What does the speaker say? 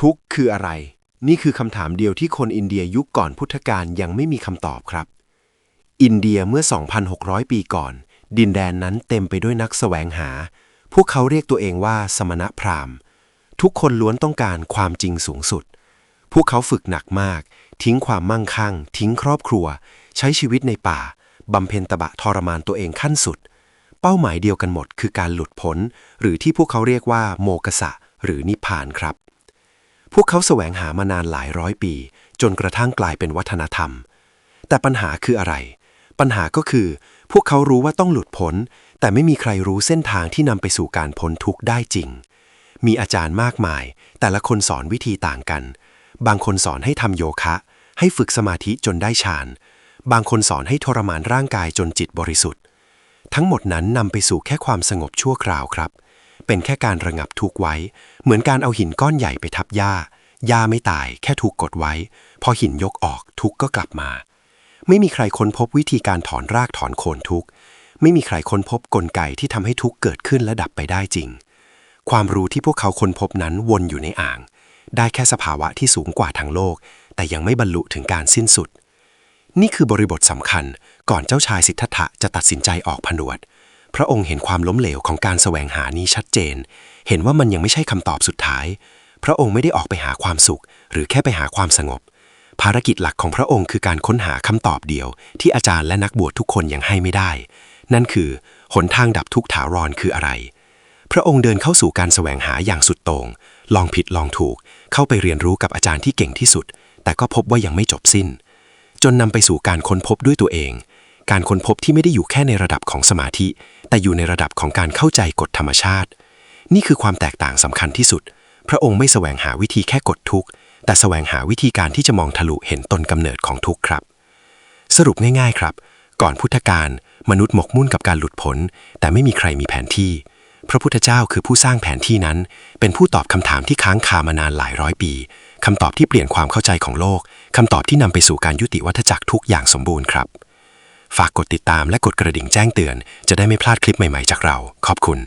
ทุกข์คืออะไร นี่คือคำถามเดียวที่คนอินเดียยุคก่อนพุทธกาลยังไม่มีคำตอบครับ อินเดียเมื่อ 2,600 ปีก่อน ดินแดนนั้นเต็มไปด้วยนักแสวงหา พวกเขาเรียกตัวเองว่าสมณพราหมณ์ ทุกคนล้วนต้องการความจริงสูงสุด พวกเขาฝึกหนักมาก ทิ้งความมั่งคั่ง ทิ้งครอบครัว ใช้ชีวิตในป่าบำเพ็ญตบะทรมานตัวเองขั้นสุด เป้าหมายเดียวกันหมดคือการหลุดพ้น หรือที่พวกเขาเรียกว่าโมกษะหรือนิพพานครับ พวกเขาแสวงหามานานหลายร้อยปี จนกระทั่งกลายเป็นวัฒนธรรม แต่ปัญหาคืออะไร ปัญหาก็คือ พวกเขารู้ว่าต้องหลุดพ้น แต่ไม่มีใครรู้เส้นทางที่นำไปสู่การพ้นทุกข์ได้จริง มีอาจารย์มากมาย แต่ละคนสอนวิธีต่างกัน บางคนสอนให้ทำโยคะ ให้ฝึกสมาธิจนได้ฌาน บางคนสอนให้ทรมานร่างกายจนจิตบริสุทธิ์ ทั้งหมดนั้นนำไปสู่แค่ความสงบชั่วคราวครับ เป็นแค่การระงับทุกข์ไว้ เหมือนการเอาหินก้อนใหญ่ไปทับหญ้าหญ้าไม่ตายแค่ถูกกดไว้ พอหินยกออกทุกข์ก็กลับมา ไม่มีใครค้นพบวิธีการถอนรากถอนโคนทุกข์ไม่มีใครค้นพบกลไกที่ทำให้ทุกข์เกิดขึ้นและดับไปได้จริง ความรู้ที่พวกเขาค้นพบนั้นวนอยู่ในอ่าง ได้แค่สภาวะที่สูงกว่าทางโลก แต่ยังไม่บรรลุถึงการสิ้นสุด นี่คือบริบทสำคัญก่อนเจ้าชายสิทธัตถะจะตัดสินใจออกผนวด ระองค์เห็นความล้มเหลวของการแสวงหานี้ชัดเจน เห็นว่ามันยังไม่ใช่คำตอบสุดท้าย พระองค์ไม่ได้ออกไปหาความสุข หรือแค่ไปหาความสงบ ภารกิจหลักของพระองค์คือการค้นหาคำตอบเดียว ที่อาจารย์และนักบวชทุกคนยังให้ไม่ได้ นั่นคือหนทางดับทุกข์ถาวรคืออะไร พระองค์เดินเข้าสู่การแสวงหาอย่างสุดโต่ง ลองผิดลองถูก เข้าไปเรียนรู้กับอาจารย์ที่เก่งที่สุด แต่ก็พบว่ายังไม่จบสิ้น จนนำไปสู่การค้นพบด้วยตัวเอง การค้นพบที่ไม่ได้อยู่แค่ในระดับของสมาธิ แต่อยู่ในระดับของการเข้าใจกฎธรรมชาติ นี่คือความแตกต่างสำคัญที่สุด พระองค์ไม่แสวงหาวิธีแค่กดทุกข์ แต่แสวงหาวิธีการที่จะมองทะลุเห็นต้นกำเนิดของทุกข์ครับ สรุปง่าย ๆครับ ก่อนพุทธกาลมนุษย์หมกมุ่นกับการหลุดพ้นแต่ไม่มีใครมีแผนที่ พระพุทธเจ้าคือผู้สร้างแผนที่นั้น เป็นผู้ตอบคำถามที่ค้างคามานานหลายร้อยปีคำตอบที่เปลี่ยนความเข้าใจของโลกคำตอบที่นำไปสู่การยุติวัฏจักรทุกอย่างสมบูรณ์ครับ ฝากกดติดตามและกดกระดิ่งแจ้งเตือน จะได้ไม่พลาดคลิปใหม่ๆจากเรา ขอบคุณ